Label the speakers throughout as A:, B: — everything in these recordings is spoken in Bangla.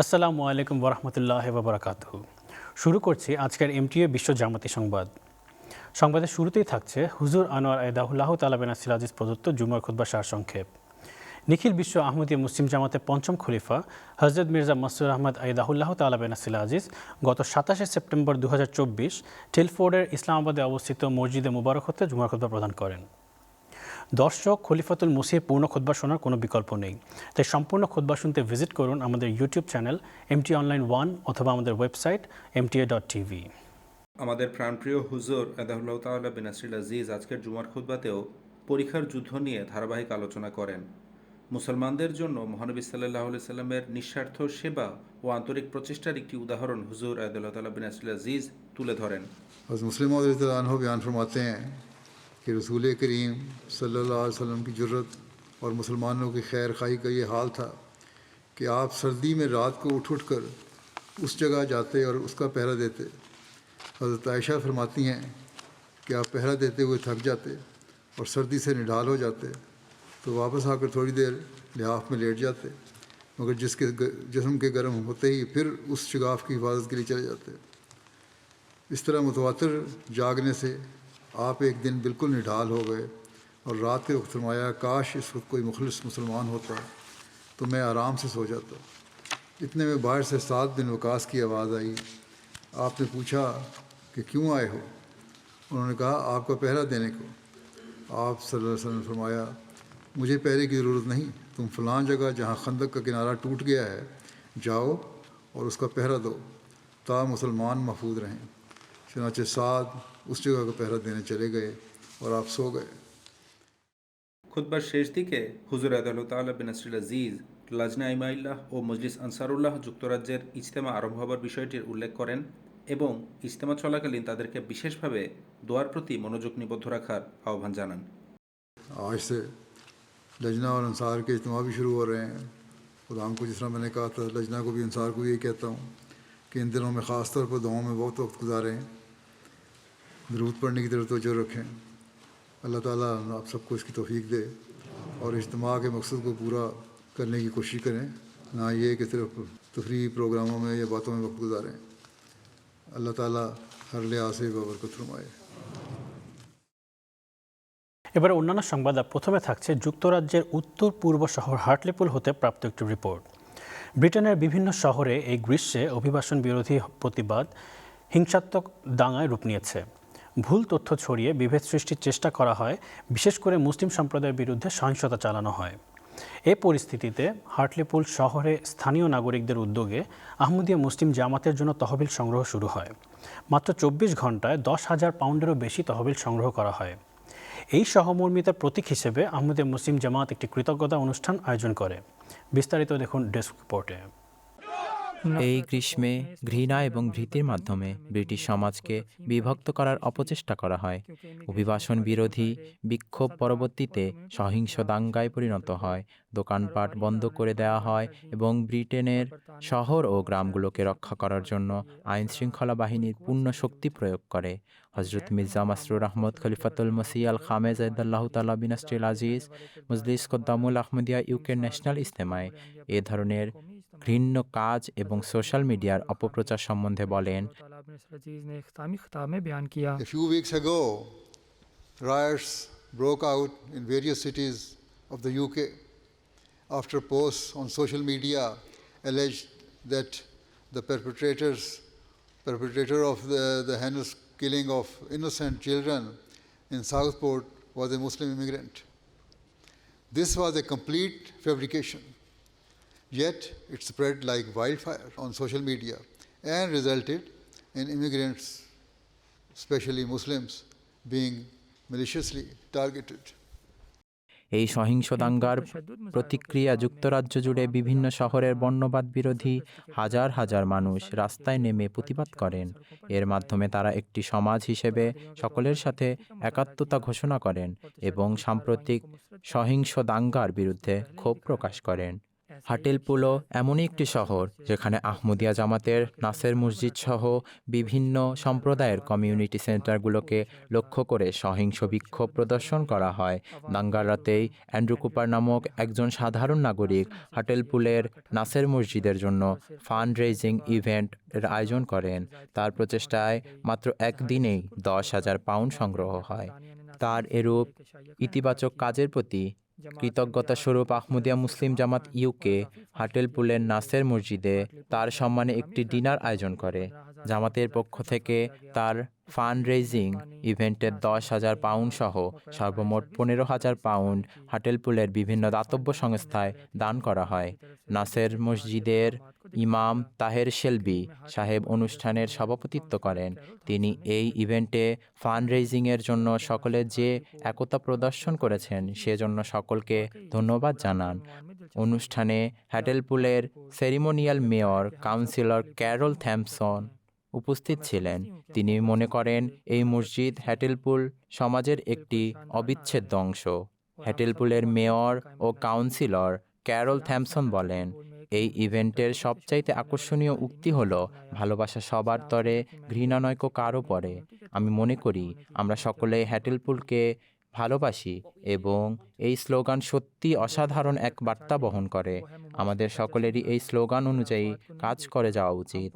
A: আসসালামু আলাইকুম ওরহমতুল্লাহ বাবরাকাত শুরু করছি আজকের এমটিএ বিশ্ব জামাতি সংবাদ। সংবাদের শুরুতেই থাকছে হুজুর আনোয়ার আয়দাহুল্লাহ তালাবেনা সিরাজিজ প্রদত্ত জুমার খুদ্া সারসংক্ষেপ নিখিল বিশ্ব আহমদীয় মুসলিম জামাতের পঞ্চম খলিফা হজরত মির্জা মসুর আহমদ আইদাহুল্লাহ তালাবেনা সিলাজিজ গত সাতাশে সেপ্টেম্বর দু হাজার চব্বিশ টেলফোর্ডের ইসলামাবাদে অবস্থিত মসজিদে মুবারক হতে জুমার খুদ্া প্রদান করেন। দর্শক খলিফাতুল মুসির পূর্ণ খোদবা শোনার কোনো বিকল্প নেই। তাই সম্পূর্ণ খোদবা শুনতে ভিজিট করুন আমাদের YouTube channel MT online one অথবা আমাদের ওয়েবসাইট এমটিএ ডট টিভি
B: আমাদের প্রাণপ্রিয় হুজুর আদাহুল্লাহ তাল্লাহ বিন আসরিল আজিজ আজকের জুমার খুদ্বাতেও পরীক্ষার যুদ্ধ নিয়ে ধারাবাহিক আলোচনা করেন। মুসলমানদের জন্য মহানবী সাল্লাহ সাল্লামের নিঃস্বার্থ সেবা ও আন্তরিক প্রচেষ্টার একটি উদাহরণ হুজুর আদাল্লাহ তাল্লাহ বিন আসরিল আজিজ তুলে ধরেন।
C: کہ رسول کریم صلی اللہ علیہ وسلم کی جرت اور مسلمانوں کی خیر خواہی کا یہ حال تھا کہ آپ سردی میں رات کو اٹھ اٹھ کر اس جگہ جاتے اور اس کا پہرا دیتے۔ حضرت عائشہ فرماتی ہیں کہ آپ پہرا دیتے ہوئے تھک جاتے اور سردی سے نڈھال ہو جاتے تو واپس آ کر تھوڑی دیر لحاف میں لیٹ جاتے، مگر جس کے جسم کے گرم ہوتے ہی پھر اس شگاف کی حفاظت کے لیے چلے جاتے۔ اس طرح متواتر جاگنے سے آپ ایک دن بالکل نڈھال ہو گئے اور رات کے وقت فرمایا، کاش اس وقت کوئی مخلص مسلمان ہوتا تو میں آرام سے سو جاتا۔ اتنے میں باہر سے سات بن وکاس کی آواز آئی۔ آپ نے پوچھا کہ کیوں آئے ہو؟ انہوں نے کہا، آپ کا پہرا دینے کو۔ آپ صلی اللہ علیہ وسلم نے فرمایا، مجھے پہرے کی ضرورت نہیں، تم فلان جگہ جہاں خندق کا کنارہ ٹوٹ گیا ہے، جاؤ اور اس کا پہرا دو، تا مسلمان محفوظ رہیں۔ چنانچہ سعد اس جگہ کا پہرا دینے چلے گئے اور آپ
B: سو گئے۔ خود پر شیشتی کے حضور عدل تعالی بن نصر আজিজ লাজনা ইমাইল্লাহ ও মজলিস আনসারুল্লাহ যুক্তরাজ্যের اجتماع আরম্ভ হবার বিষয়টির উল্লেখ করেন এবং ইজতেমা চলাকালীন তাদেরকে বিশেষভাবে দোয়ার প্রতি মনোযোগ নিবদ্ধ রাখার আহ্বান جانن
C: آج سے لجنا اور انصار کے اجتماع بھی شروع ہو رہے ہیں۔ خدا کو جس طرح میں نے کہا تھا لجنا کو بھی انصار کو یہ کہتا ہوں کہ ان دنوں میں خاص طور پر دعاؤں میں بہت وقت گزارے ہیں۔ दरूद पढ़ने की तरफ तवज्जो रखें अल्लाह ताला आप सबको इसकी तौफीक दे और इज्तम के मकसद को पूरा करने की कोशिश करें ना ये कि सिर्फ तफरी प्रोग्रामों में या बातों में वक्त गुजारें अल्लाह ताला हर लिहाज से बरकत फरमाए
A: এবারে অন্যান্য সংবাদ আর প্রথমে থাকছে যুক্তরাজ্যের উত্তর পূর্ব শহর হার্টলিপুল হতে প্রাপ্ত একটি রিপোর্ট ব্রিটেনের বিভিন্ন শহরে এই গ্রীষ্মে অভিবাসন বিরোধী প্রতিবাদ হিংসাত্মক দাঙ্গায় রূপ নিয়েছে ভুল তথ্য ছড়িয়ে বিভেদ সৃষ্টির চেষ্টা করা হয়, বিশেষ করে মুসলিম সম্প্রদায়ের বিরুদ্ধে সহিংসতা চালানো হয়। এ পরিস্থিতিতে হার্টলিপুল শহরে স্থানীয় নাগরিকদের উদ্যোগে আহমদিয়া মুসলিম জামাতের জন্য তহবিল সংগ্রহ শুরু হয়। মাত্র চব্বিশ ঘন্টায় দশ হাজার পাউন্ডেরও বেশি তহবিল সংগ্রহ করা হয়। এই সহমর্মিতার প্রতীক হিসেবে আহমদে মুসলিম জামাত একটি কৃতজ্ঞতা অনুষ্ঠান আয়োজন করে। বিস্তারিত দেখুন ডেস্ক রিপোর্টে।
D: এই গ্রীষ্মে ঘৃণা এবং ভীতির মাধ্যমে ব্রিটিশ সমাজকে বিভক্ত করার অপচেষ্টা করা হয়। অভিবাসন বিরোধী বিক্ষোভ পরবর্তীতে সহিংস দাঙ্গায় পরিণত হয়। দোকানপাট বন্ধ করে দেওয়া হয় এবং ব্রিটেনের শহর ও গ্রামগুলোকে রক্ষা করার জন্য আইন শৃঙ্খলা বাহিনীর পূর্ণ শক্তি প্রয়োগ করে। হজরত মির্জা মাসরুর আহমদ, খলিফাতুল মসি আল খামেজ আদাল্লাহ তাল্লা বিনাস্টিল আজিজ, মজলিস কদ্দামুল আহমদিয়া ইউকে ন্যাশনাল ইস্তেমায় এ ধরনের ঘৃণ্য কাজ এবং সোশ্যাল মিডিয়ার অপপ্রচার সম্বন্ধে বলেন
C: A few weeks ago, riots broke out in various cities of the UK after posts on social media alleged that the perpetrators, perpetrator of the, the heinous killing of innocent children in Southport was a Muslim immigrant. This was a complete fabrication. Yet it spread like wildfire on social media and resulted in immigrants, especially Muslims, being maliciously targeted.
D: এই সহিংস দাঙ্গার প্রতিক্রিয়া যুক্তরাজ্য জুড়ে বিভিন্ন শহরের বর্ণবাদ বিরোধী হাজার হাজার মানুষ রাস্তায় নেমে প্রতিবাদ করেন এর মাধ্যমে তারা একটি সমাজ হিসেবে সকলের সাথে একাত্মতা ঘোষণা করেন এবং সাম্প্রতিক সহিংস দাঙ্গার বিরুদ্ধে ক্ষোভ প্রকাশ করেন হাটেলপুলও এমনই একটি শহর যেখানে আহমদিয়া জামাতের, নাসের মসজিদ সহ বিভিন্ন সম্প্রদায়ের কমিউনিটি সেন্টারগুলোকে লক্ষ্য করে সহিংস বিক্ষোভ প্রদর্শন করা হয়। দাঙ্গার রাতেই অ্যান্ড্রু কুপার নামক একজন সাধারণ নাগরিক হাটেলপুলের, নাসের মসজিদের জন্য ফান্ড রেজিং ইভেন্ট এর আয়োজন করেন। তার প্রচেষ্টায় মাত্র একদিনেই দশ হাজার পাউন্ড সংগ্রহ হয়। তার এরূপ ইতিবাচক কাজের প্রতি কৃতজ্ঞতা স্বরূপ আহমদিয়া মুসলিম জামাত ইউকে হাটেলপুলের নাসের মসজিদে তার সম্মানে একটি ডিনার আয়োজন করে। জামাতের পক্ষ থেকে তার ফান্ড রেজিং ইভেন্টের দশ হাজার পাউন্ড সহ সর্বমোট পনেরো হাজার পাউন্ড হাটেলপুলের বিভিন্ন দাতব্য সংস্থায় দান করা হয়। নাসের মসজিদের ইমাম তাহের শেলবি সাহেব অনুষ্ঠানের সভাপতিত্ব করেন। তিনি এই ইভেন্টে ফান্ড রেজিংয়ের জন্য সকলে যে একতা প্রদর্শন করেছেন, সেজন্য সকলকে ধন্যবাদ জানান। অনুষ্ঠানে হ্যাটেলপুলের ceremonial mayor councillor Carol Thomson উপস্থিত ছিলেন তিনি মনে করেন এই মসজিদ হ্যাটেলপুল সমাজের একটি অবিচ্ছেদ্য অংশ হ্যাটেলপুলের মেয়র ও কাউন্সিলর ক্যারল থ্যামসন বলেন এই ইভেন্টের সবচাইতে আকর্ষণীয় উক্তি হলো ভালোবাসা সবার তরে ঘৃণা নয়কো কারও পরে আমি মনে করি আমরা সকলে হ্যাটেলপুলকে ভালোবাসি এবং এই স্লোগান সত্যি অসাধারণ এক বার্তা বহন করে। আমাদের সকলেরই এই স্লোগান অনুযায়ী কাজ করে যাওয়া উচিত।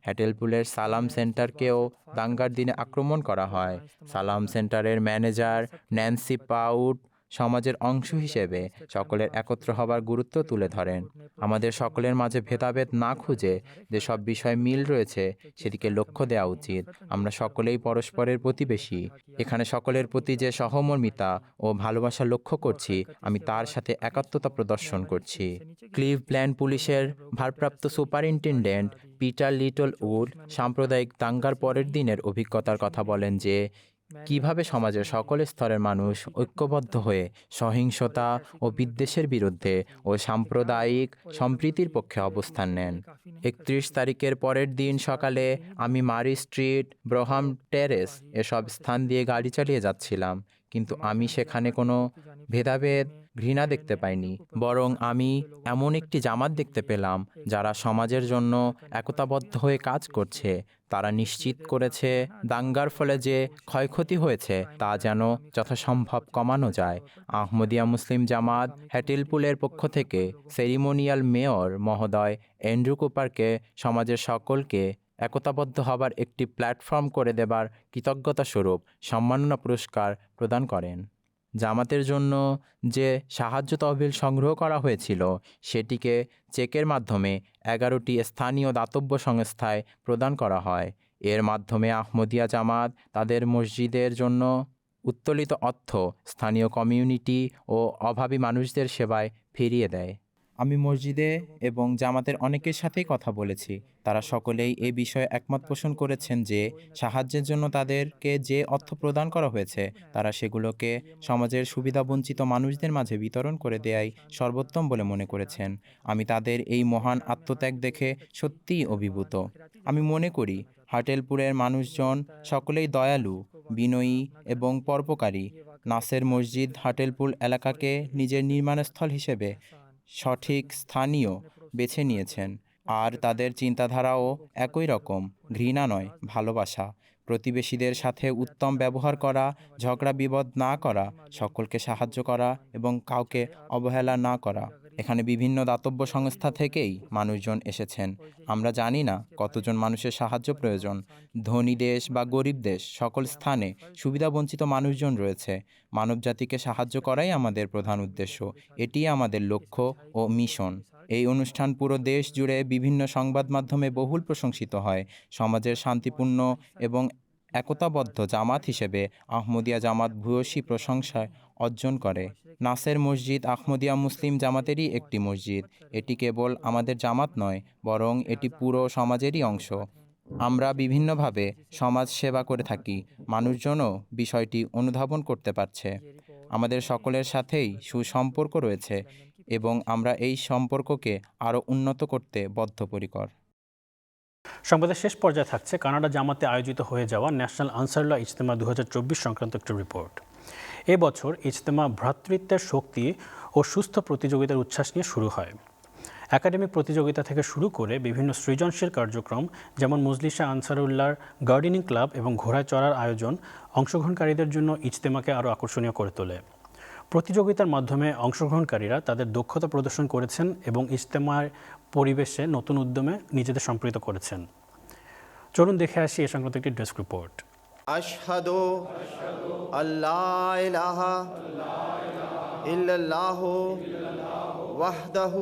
D: হ্যাটেলপুলের সালাম সেন্টারকেও দাঙ্গার দিনে আক্রমণ করা হয়। সালাম সেন্টারের ম্যানেজার ন্যান্সি পাউট সমাজের অংশ হিসেবে সকলের একত্র হবার গুরুত্ব তুলে ধরেন। আমাদের সকলের মাঝে ভেদাভেদ না খুঁজে যে সব বিষয় মিল রয়েছে সেদিকে লক্ষ্য দেওয়া উচিত। আমরা সকলেই পরস্পরের প্রতিবেশী। এখানে সকলের প্রতি যে সহমর্মিতা ও ভালোবাসা লক্ষ্য করছি, আমি তার সাথে একাত্মতা প্রদর্শন করছি। ক্লিভল্যান্ড পুলিশের ভারপ্রাপ্ত সুপারিনটেন্ডেন্ট পিটার লিটল উড সাম্প্রদায়িক দাঙ্গার পরের দিনের অভিজ্ঞতার কথা বলেন যে কীভাবে সমাজের সকল স্তরের মানুষ ঐক্যবদ্ধ হয়ে সহিংসতা ও বিদ্বেষের বিরুদ্ধে ও সাম্প্রদায়িক সম্প্রীতির পক্ষে অবস্থান নেন। একত্রিশ তারিখের পরের দিন সকালে আমি মারি স্ট্রিট, ব্রহাম টেরেস এসব স্থান দিয়ে গাড়ি চালিয়ে যাচ্ছিলাম। কিন্তু আমি সেখানে কোনো ভেদাভেদ ঘৃণা দেখতে পাইনি, বরং আমি এমন একটি জামাত দেখতে পেলাম, যারা সমাজের জন্য একতাবদ্ধ হয়ে কাজ করছে। তারা নিশ্চিত করেছে, দাঙ্গার ফলে যে ক্ষয়ক্ষতি হয়েছে, তা যেন যথাসম্ভব কমানো যায়। আহমদিয়া মুসলিম জামাত হ্যাটিলপুলের পক্ষ থেকে সেরিমোনিয়াল মেয়র মহোদয় এন্ড্রু কুপারকে, সমাজের সকলকে একতাবদ্ধ হবার একটি প্ল্যাটফর্ম করে দেবার কৃতজ্ঞতা স্বরূপ সম্মাননা পুরস্কার প্রদান করেন। জামাতের জন্য যে সাহায্য তহবিল সংগ্রহ করা হয়েছিল, সেটিকে চেকের মাধ্যমে এগারোটি স্থানীয় দাতব্য সংস্থায় প্রদান করা হয়। এর মাধ্যমে আহমদিয়া জামাত তাদের মসজিদের জন্য উত্তোলিত অর্থ স্থানীয় কমিউনিটি ও অভাবী মানুষদের সেবায় ফিরিয়ে দেয়। আমি মসজিদে এবং জামাতের অনেকের সাথেই কথা বলেছি। তারা সকলেই এ বিষয়ে একমত পোষণ করেছেন যে, সাহায্যের জন্য তাদেরকে যে অর্থ প্রদান করা হয়েছে, তারা সেগুলোকে সমাজের সুবিধাবঞ্চিত মানুষদের মাঝে বিতরণ করে দেয়াই সর্বোত্তম বলে মনে করেছেন। আমি তাদের এই মহান আত্মত্যাগ দেখে সত্যিই অভিভূত। আমি মনে করি, হাটেলপুরের মানুষজন সকলেই দয়ালু, বিনয়ী এবং পরোপকারী। নাসের মসজিদ হাটেলপুল এলাকাকে নিজের নির্মাণস্থল হিসেবে সঠিক স্থানীয় বেছে নিয়েছেন। আর তাদের চিন্তাধারাও একই রকম, ঘৃণা নয়, ভালোবাসা। প্রতিবেশীদের সাথে উত্তম ব্যবহার করা, ঝগড়া বিপদ না করা, সকলকে সাহায্য করা এবং কাউকে অবহেলা না করা। এখানে বিভিন্ন দাতব্য সংস্থা থেকেই মানুষজন এসেছেন। আমরা জানি না কতজন মানুষের সাহায্য প্রয়োজন। ধনী দেশ বা গরিব দেশ, সকল স্থানে সুবিধাবঞ্চিত মানুষজন রয়েছে। মানবজাতিকে সাহায্য করাই আমাদের প্রধান উদ্দেশ্য। এটিই আমাদের লক্ষ্য ও মিশন। এই অনুষ্ঠান পুরো দেশ জুড়ে বিভিন্ন সংবাদ মাধ্যমে বহুল প্রশংসিত হয়। সমাজের শান্তিপূর্ণ এবং একতাবদ্ধ জামাত হিসেবে আহমদিয়া জামাত ভূয়সী প্রশংসায় অর্জন করে। নাসের মসজিদ আহমদিয়া মুসলিম জামাতেরই একটি মসজিদ। এটি কেবল আমাদের জামাত নয়, বরং এটি পুরো সমাজেরই অংশ। আমরা বিভিন্নভাবে সমাজ সেবা করে থাকি, মানুষজনও বিষয়টি অনুধাবন করতে পারছে। আমাদের সকলের সাথেই সুসম্পর্ক রয়েছে এবং আমরা এই সম্পর্ককে আরও উন্নত করতে বদ্ধপরিকর।
A: সংবাদের শেষ পর্যায়ে থাকছে কানাডা জামাতে আয়োজিত হয়ে যাওয়া ন্যাশনাল আনসারুল্লাহ ইজতেমা দু হাজার চব্বিশ সংক্রান্ত একটি রিপোর্ট। এবছর ইজতেমা ভ্রাতৃত্বের শক্তি ও সুস্থ প্রতিযোগিতার উচ্ছ্বাস নিয়ে শুরু হয়। একাডেমিক প্রতিযোগিতা থেকে শুরু করে বিভিন্ন সৃজনশীল কার্যক্রম, যেমন মজলিসা আনসারুল্লাহর গার্ডেনিং ক্লাব এবং ঘোড়ায় চড়ার আয়োজন, অংশগ্রহণকারীদের জন্য ইজতেমাকে আরও আকর্ষণীয় করে তোলে। প্রতিযোগিতার মাধ্যমে অংশগ্রহণকারীরা তাদের দক্ষতা প্রদর্শন করেছেন এবং ইজতেমার পরিবেশে নতুন উদ্যমে নিজেদের সম্পৃক্ত করেছেন। চলুন দেখে আসি এ সংক্রান্ত একটি ডেস্ক রিপোর্ট।
E: أشهد أن لا إله إلا الله وحده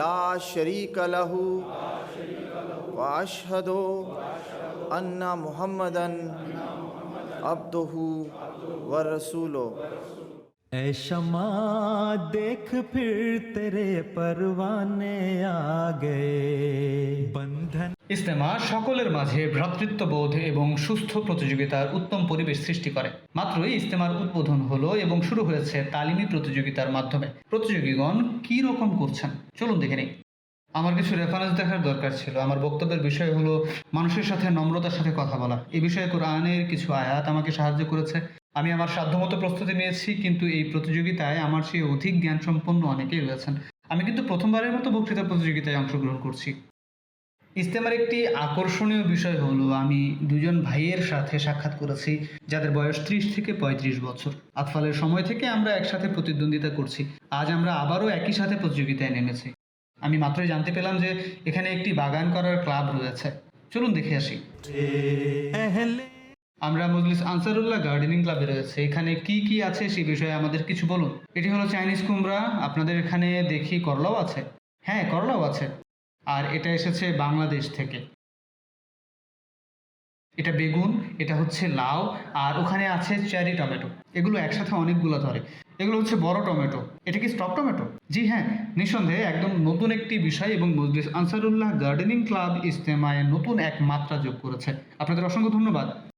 E: لا شريك له وأشهد أن
F: ऐ शमा देख फिर तेरे परवाने आ गए बंधन
G: ইস্তেমা সকলের মাঝে ভ্রাতৃত্ববোধ এবং সুস্থ প্রতিযোগিতার উত্তম পরিবেশ সৃষ্টি করে মাত্রই ইস্তেমার উদ্বোধন হলো এবং শুরু হয়েছে তালিমি প্রতিযোগিতার মাধ্যমে প্রতিযোগীগণ কী রকম করছেন চলুন দেখে নিই আমার কিছু রেফারেন্স দেখার দরকার ছিল আমার বক্তব্যের বিষয় হলো মানুষের সাথে নম্রতার সাথে কথা বলা এই বিষয়ে কোরআনের কিছু আয়াত আমাকে সাহায্য করেছে আমি আমার সাধ্যমতো প্রস্তুতি নিয়েছি, কিন্তু এই প্রতিযোগিতায় আমার সেই অধিক জ্ঞান সম্পন্ন অনেকেই রয়েছেন। আমি কিন্তু প্রথমবারের মতো বক্তৃতা প্রতিযোগিতায় অংশগ্রহণ করছি। ইস্তেমার একটি আকর্ষণীয় বিষয় হলো, আমি দুজন ভাইয়ের সাথে সাক্ষাৎ করেছি, যাদের বয়স ত্রিশ থেকে পঁয়ত্রিশ বছর। আতফালের সময় থেকে আমরা একসাথে প্রতিদ্বন্দ্বিতা করছি। আজ আমরা আবারও একই সাথে প্রতিযোগিতায় নেমেছি। আমি মাত্রই জানতে পেলাম যে এখানে একটি বাগান করার ক্লাব রয়েছে। চলুন দেখে আসি। আমরা মজলিস আনসারুল্লাহ গার্ডেনিং ক্লাবে রয়েছে। এখানে কি কি আছে সেই বিষয়ে আমাদের কিছু বলুন। এটি হলো চাইনিজ কুমড়া। আপনাদের এখানে দেখি করলাও আছে। হ্যাঁ করলাও আছে। আর এটা এসেছে বাংলাদেশ থেকে। এটা বেগুন, এটা হচ্ছে লাউ, আর ওখানে আছে চেরি টমেটো। এগুলো একসাথে অনেকগুলো ধরে। এগুলো হচ্ছে বড় টমেটো। এটা কি স্টক টমেটো? জি হ্যাঁ নিঃসন্দেহে একদম নতুন একটি বিষয় এবং মজলিস আনসারুল্লাহ গার্ডেনিং ক্লাব ইস্তেমায় নতুন এক মাত্রা যোগ করেছে। আপনাদের অসংখ্য ধন্যবাদ।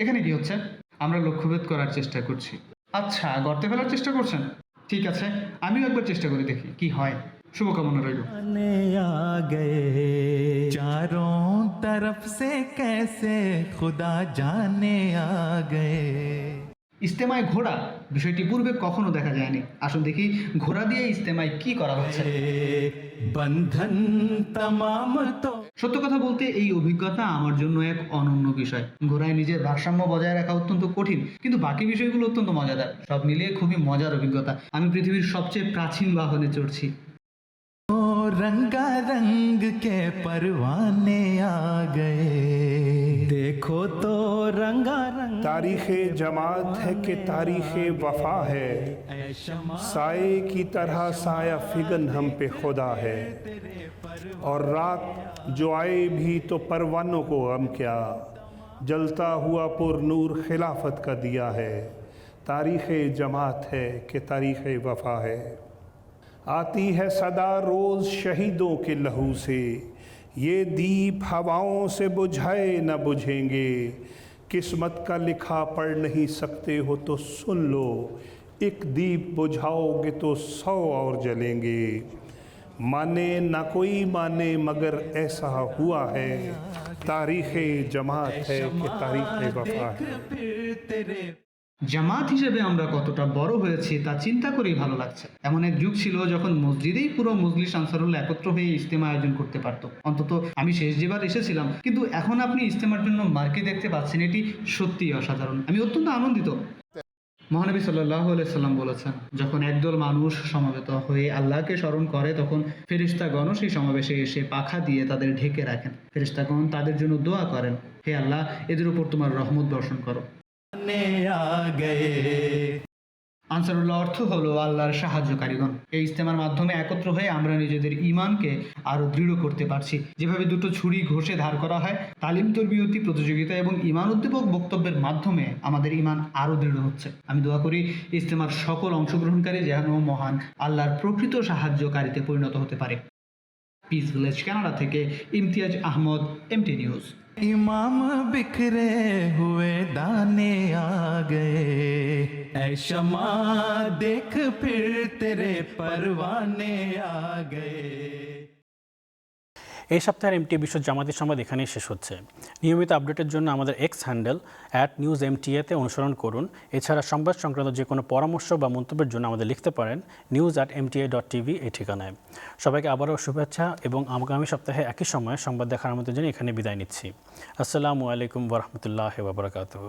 G: এখানে কি হচ্ছে আমরা লক্ষ্যভেদ করার চেষ্টা করছি আচ্ছা গর্তে ফেলার চেষ্টা করছেন ঠিক আছে আমিও একবার চেষ্টা করে দেখি কি হয় শুভকামনা রইল
F: आने आ गए चारों तरफ से कैसे खुदा जाने आ गए
G: ইস্তেমায় ঘোড়া? বিষয়টি পূর্বে কখনো দেখা যায়নি। আসুন দেখি ঘোড়া দিয়ে ইস্তেমায় কি করা হচ্ছে?
F: বন্ধন
G: সত্য কথা বলতে এই অভিজ্ঞতা আমার জন্য এক অনন্য বিষয়। ঘোড়ায় নিজের ভারসাম্য বজায় রাখা অত্যন্ত কঠিন কিন্তু বাকি বিষয়গুলো অত্যন্ত মজাদার। সব মিলিয়ে খুবই মজার অভিজ্ঞতা। আমি পৃথিবীর সবচেয়ে প্রাচীন বাহনে চড়ছি।
F: রঙ্গা রঙ্গ কে دیکھو تو رنگا رنگ تاریخ
H: جماعت ہے کہ تاریخ وفا ہے۔ سائے کی طرح سایہ فگن ہم پہ خدا ہے۔ اور رات جو آئے بھی تو پروانوں کو غم کیا۔ جلتا ہوا پر نور خلافت کا دیا ہے۔ تاریخ جماعت ہے کہ تاریخ وفا ہے۔ آتی ہے صدا روز شہیدوں کے لہو سے۔ یہ دیپ ہواؤں سے بجھائے نہ بجھیں گے۔ قسمت کا لکھا پڑھ نہیں سکتے ہو تو سن لو۔ ایک دیپ بجھاؤ گے تو سو اور جلیں گے۔ مانے نہ کوئی مانے مگر ایسا ہوا ہے۔ تاریخ جماعت ہے کہ تاریخ
F: وفا ہے۔
G: জামাত হিসেবে আমরা কতটা বড় হয়েছি তা চিন্তা করেই ভালো লাগছে। এমন এক যুগ ছিল যখন মসজিদেই পুরো মজলিস আনসারুল্লাহ একত্র হয়ে ইজতেমা আয়োজন করতে পারত। অন্তত আমি শেষ যেবার এসেছিলাম, কিন্তু এখন আপনি ইজতেমার জন্য মার্কে দেখতে পাচ্ছেন, এটি সত্যিই অসাধারণ। আমি অত্যন্ত আনন্দিত। মহানবী সাল্লাহ সাল্লাম বলেছেন, যখন একদল মানুষ সমাবেত হয়ে আল্লাহকে স্মরণ করে, তখন ফেরিস্তাগণও সেই সমাবেশে এসে পাখা দিয়ে তাদের ঢেকে রাখেন। ফেরিস্তাগণ তাদের জন্য দোয়া করেন, হে আল্লাহ, এদের উপর তোমার রহমত দর্শন করো। আনসারুল্লাহ অর্থ হলো আল্লাহর সাহায্যকারীগণ। এই ইস্তেমার মাধ্যমে একত্র হয়ে আমরা নিজেদের ইমানকে আরও দৃঢ় করতে পারছি। যেভাবে দুটো ছুরি ঘষে ধার করা হয়, তালিম, তরবিয়তি, প্রতিযোগিতা এবং ইমান উদ্দীপক বক্তব্যের মাধ্যমে আমাদের ইমান আরও দৃঢ় হচ্ছে। আমি দোয়া করি ইস্তেমার সকল অংশগ্রহণকারী যেন মহান আল্লাহর প্রকৃত সাহায্যকারীতে পরিণত হতে পারে। پیس পিস ভিলেজ تھے امتیاز احمد ایم ٹی نیوز
F: امام بکھرے ہوئے دانے آ گئے اے شما دیکھ پھر تیرے پروانے آ گئے
A: এই সপ্তাহের এমটি বিশ্ব জামাতি সংবাদ এখানেই শেষ হচ্ছে। নিয়মিত আপডেটের জন্য আমাদের এক্স হ্যান্ডেল অ্যাট নিউজ এমটিএতে অনুসরণ করুন। এছাড়া সংবাদ সংক্রান্ত যে কোনো পরামর্শ বা মন্তব্যের জন্য আমাদের লিখতে পারেন news at MTA dot TV এই ঠিকানায়। সবাইকে আবারও শুভেচ্ছা এবং আগামী সপ্তাহে একই সময়ে সংবাদ দেখার আমন্ত্রণ জানিয়ে এখানে বিদায় নিচ্ছি। আসসালামু আলাইকুম ওরহমতুল্লাহ বাবরকাতহ